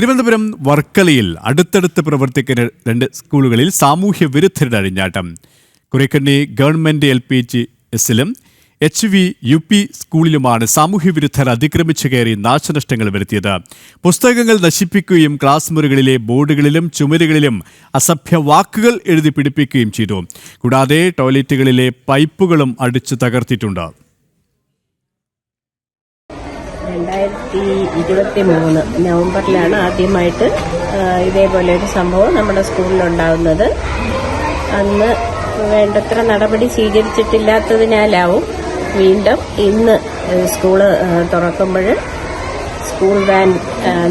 തിരുവനന്തപുരം വർക്കലയിൽ അടുത്തടുത്ത് പ്രവർത്തിക്കുന്ന രണ്ട് സ്കൂളുകളിൽ സാമൂഹ്യ വിരുദ്ധരുടെ അഴിഞ്ഞാട്ടം കുറേക്കണ്ണി ഗവൺമെന്റ് എൽ പി ജി എസിലും എച്ച് വി യു പി സ്കൂളിലുമാണ് സാമൂഹ്യ വിരുദ്ധർ അതിക്രമിച്ചു കയറി നാശനഷ്ടങ്ങൾ വരുത്തിയത്. പുസ്തകങ്ങൾ നശിപ്പിക്കുകയും ക്ലാസ് മുറികളിലെ ബോർഡുകളിലും ചുമരുകളിലും അസഭ്യ വാക്കുകൾ എഴുതി പിടിപ്പിക്കുകയും ചെയ്തു. കൂടാതെ ടോയ്ലറ്റുകളിലെ പൈപ്പുകളും അടിച്ചു തകർത്തിട്ടുണ്ട്. രണ്ടായിരത്തി ഇരുപത്തി മൂന്ന് നവംബറിലാണ് ആദ്യമായിട്ട് ഇതേപോലെ ഒരു സംഭവം നമ്മുടെ സ്കൂളിലുണ്ടാവുന്നത്. അന്ന് വേണ്ടത്ര നടപടി സ്വീകരിച്ചിട്ടില്ലാത്തതിനാലാവും വീണ്ടും ഇന്ന് സ്കൂൾ തുറക്കുമ്പോൾ സ്കൂൾ വാൻ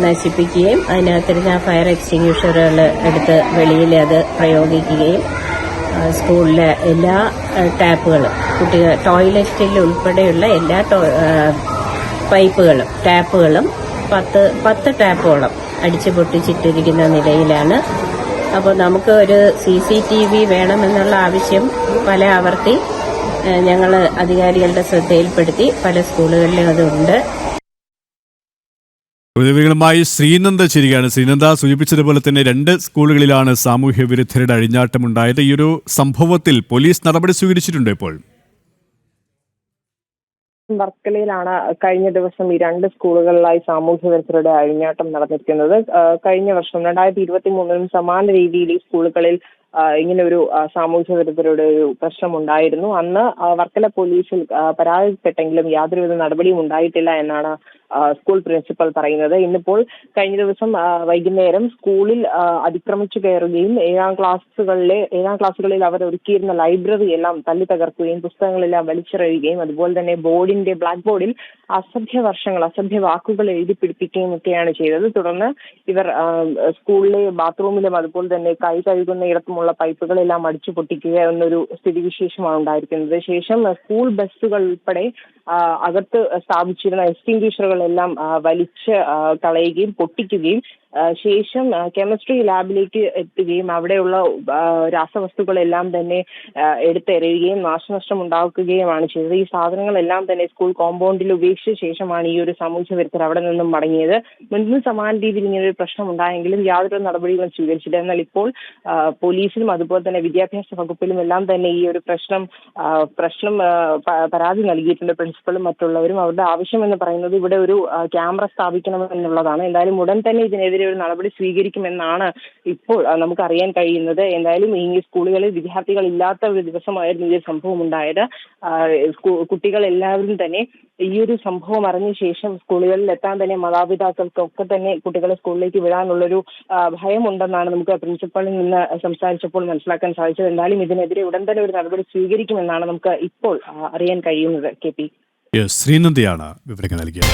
നശിപ്പിക്കുകയും അതിനകത്തിരുന്ന ഫയർ എക്സ്റ്റിങ്യൂഷറുകൾ എടുത്ത് വെളിയിൽ അത് പ്രയോഗിക്കുകയും സ്കൂളിലെ എല്ലാ ടാപ്പുകളും കുട്ടികൾ ടോയ്ലറ്റിൽ ഉൾപ്പെടെയുള്ള എല്ലാ പൈപ്പുകളും ടാപ്പുകളും പത്ത് പത്ത് ടാപ്പുകളും അടിച്ചു പൊട്ടിച്ചിട്ടിരിക്കുന്ന നിലയിലാണ്. അപ്പോൾ നമുക്ക് ഒരു സി സി ടി വി വേണമെന്നുള്ള ആവശ്യം പല ആവർത്തി ഞങ്ങൾ അധികാരികളുടെ ശ്രദ്ധയിൽപ്പെടുത്തി പല സ്കൂളുകളിലും അതുണ്ട്. പ്രതിവികളുമായി ശ്രീനന്ദ ചിരികയാണ് ശ്രീനന്ദ സൂചിപ്പിച്ചതുപോലെ തന്നെ രണ്ട് സ്കൂളുകളിലാണ് സാമൂഹ്യ വിരുദ്ധരുടെ അഴിഞ്ഞാട്ടമുണ്ടായത്. ഈ ഒരു സംഭവത്തിൽ പോലീസ് നടപടി സ്വീകരിച്ചിട്ടുണ്ട് ഇപ്പോൾ. വർക്കലയിലാണ് കഴിഞ്ഞ ദിവസം ഈ രണ്ട് സ്കൂളുകളിലായി സാമൂഹ്യ വിരുദ്ധരുടെ അഴിഞ്ഞാട്ടം നടന്നിരിക്കുന്നത്. കഴിഞ്ഞ വർഷം രണ്ടായിരത്തി ഇരുപത്തി മൂന്നിലും സമാന രീതിയിൽ ഈ സ്കൂളുകളിൽ ഇങ്ങനെ ഒരു സാമൂഹ്യ വിരുദ്ധരുടെ ഒരു പ്രശ്നം ഉണ്ടായിരുന്നു അന്ന് വർക്കല പോലീസിൽ പരാതിപ്പെട്ടെങ്കിലും യാതൊരുവിധ നടപടിയും ഉണ്ടായിട്ടില്ല എന്നാണ് സ്കൂൾ പ്രിൻസിപ്പൽ പറയുന്നത്. ഇന്നിപ്പോൾ കഴിഞ്ഞ ദിവസം വൈകുന്നേരം സ്കൂളിൽ അതിക്രമിച്ചു കയറുകയും ഏഴാം ക്ലാസ്സുകളിലെ ഏഴാം ക്ലാസ്സുകളിൽ അവർ ഒരുക്കിയിരുന്ന ലൈബ്രറി എല്ലാം തല്ലി തകർക്കുകയും പുസ്തകങ്ങളെല്ലാം വലിച്ചെറിയുകയും അതുപോലെ തന്നെ ബോർഡിന്റെ ബ്ലാക്ക് ബോർഡിൽ അസഭ്യ വർഷങ്ങൾ അസഭ്യ വാക്കുകൾ എഴുതി പിടിപ്പിക്കുകയും ഒക്കെയാണ് ചെയ്തത്. തുടർന്ന് ഇവർ സ്കൂളിലെ ബാത്റൂമിലും അതുപോലെ തന്നെ കൈ കഴുകുന്ന ഇടത്തുമുള്ള പൈപ്പുകളെല്ലാം അടിച്ചു പൊട്ടിക്കുക എന്നൊരു സ്ഥിതിവിശേഷമാണ് ഉണ്ടായിരിക്കുന്നത്. ശേഷം സ്കൂൾ ബസ്സുകൾ ഉൾപ്പെടെ അകത്ത് സ്ഥാപിച്ചിരുന്ന എക്സ്റ്റിംഗ്വിഷറുകളെല്ലാം ആ, വലിച്ച് കളയുകയും പൊട്ടിക്കുകയും ശേഷം കെമിസ്ട്രി ലാബിലേക്ക് എത്തുകയും അവിടെയുള്ള രാസവസ്തുക്കളെല്ലാം തന്നെ എടുത്തെറിയുകയും നാശനഷ്ടം ഉണ്ടാക്കുകയുമാണ് ചെയ്തത്. ഈ സാധനങ്ങളെല്ലാം തന്നെ സ്കൂൾ കോമ്പൗണ്ടിൽ ഉപേക്ഷിച്ച ശേഷമാണ് ഈ ഒരു സാമൂഹ്യ വിരുദ്ധർ അവിടെ നിന്നും മടങ്ങിയത്. മുൻപും സമാന രീതിയിൽ ഇങ്ങനെ ഒരു പ്രശ്നം ഉണ്ടായെങ്കിലും യാതൊരു നടപടികളും സ്വീകരിച്ചില്ല. എന്നാൽ ഇപ്പോൾ പോലീസിലും അതുപോലെ തന്നെ വിദ്യാഭ്യാസ വകുപ്പിലും എല്ലാം തന്നെ ഈ ഒരു പ്രശ്നം പ്രശ്നം പരാതി നൽകിയിട്ടുണ്ട് പ്രിൻസിപ്പളും മറ്റുള്ളവരും. അവരുടെ ആവശ്യം എന്ന് പറയുന്നത് ഇവിടെ ഒരു ക്യാമറ സ്ഥാപിക്കണം എന്നുള്ളതാണ് എന്തായാലും ഉടൻ തന്നെ ഇതിനെതിരെ ഒരു നടപടി സ്വീകരിക്കുമെന്നാണ് ഇപ്പോൾ നമുക്ക് അറിയാൻ കഴിയുന്നത്. എന്തായാലും ഈ സ്കൂളുകളിൽ വിദ്യാർത്ഥികൾ ഇല്ലാത്ത ഒരു ദിവസമായിരുന്നു ഈ സംഭവം ഉണ്ടായത് കുട്ടികൾ എല്ലാവരും തന്നെ ഈ ഒരു സംഭവം അറിഞ്ഞ ശേഷം സ്കൂളുകളിൽ എത്താൻ തന്നെ മാതാപിതാക്കൾക്കൊക്കെ തന്നെ കുട്ടികളെ സ്കൂളിലേക്ക് വിടാനുള്ളൊരു ഭയമുണ്ടെന്നാണ് നമുക്ക് പ്രിൻസിപ്പളിൽ നിന്ന് സംസാരിച്ചപ്പോൾ മനസ്സിലാക്കാൻ സാധിച്ചത്. എന്തായാലും ഇതിനെതിരെ ഉടൻ തന്നെ ഒരു നടപടി സ്വീകരിക്കുമെന്നാണ് നമുക്ക് ഇപ്പോൾ അറിയാൻ കഴിയുന്നത്. K P. ശ്രീനന്ദയാണ് വിവരങ്ങൾ നൽകിയത്.